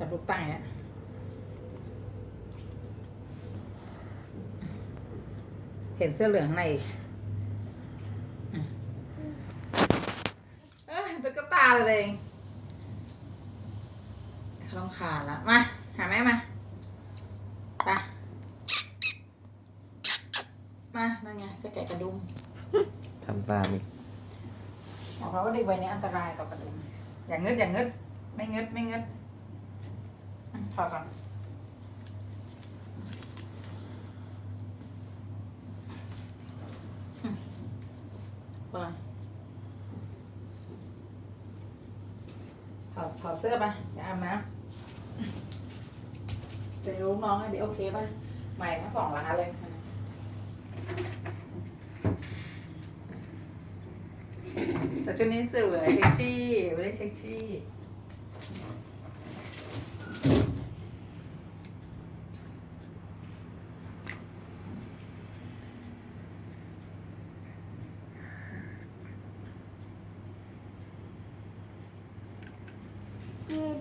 จับลูกใต้อะเห็นเสื้อเหลืองในอีกอะเอ้ยตุ๊กตาเลยลำคาญละมา หาแม่มาไปมา นั่นไงสแกะกระดุมทำตามอีกบอกเราว่าเด็กวัยนี้อันตรายต่อกระดุมอย่างงึดอย่างงึดไม่งึดไม่งึด อะถอดก่อนไปถอดถอดเสื้อไปอย่าอาบน้ำเดี๋ยวลูกน้องให้เดี๋ยวโอเคป่ะ ใหม่ทั้งสองร้านเลยแต่ชุดนี้สวยเซ็กซี่ไม่ได้เซ็กซี่ Yeah.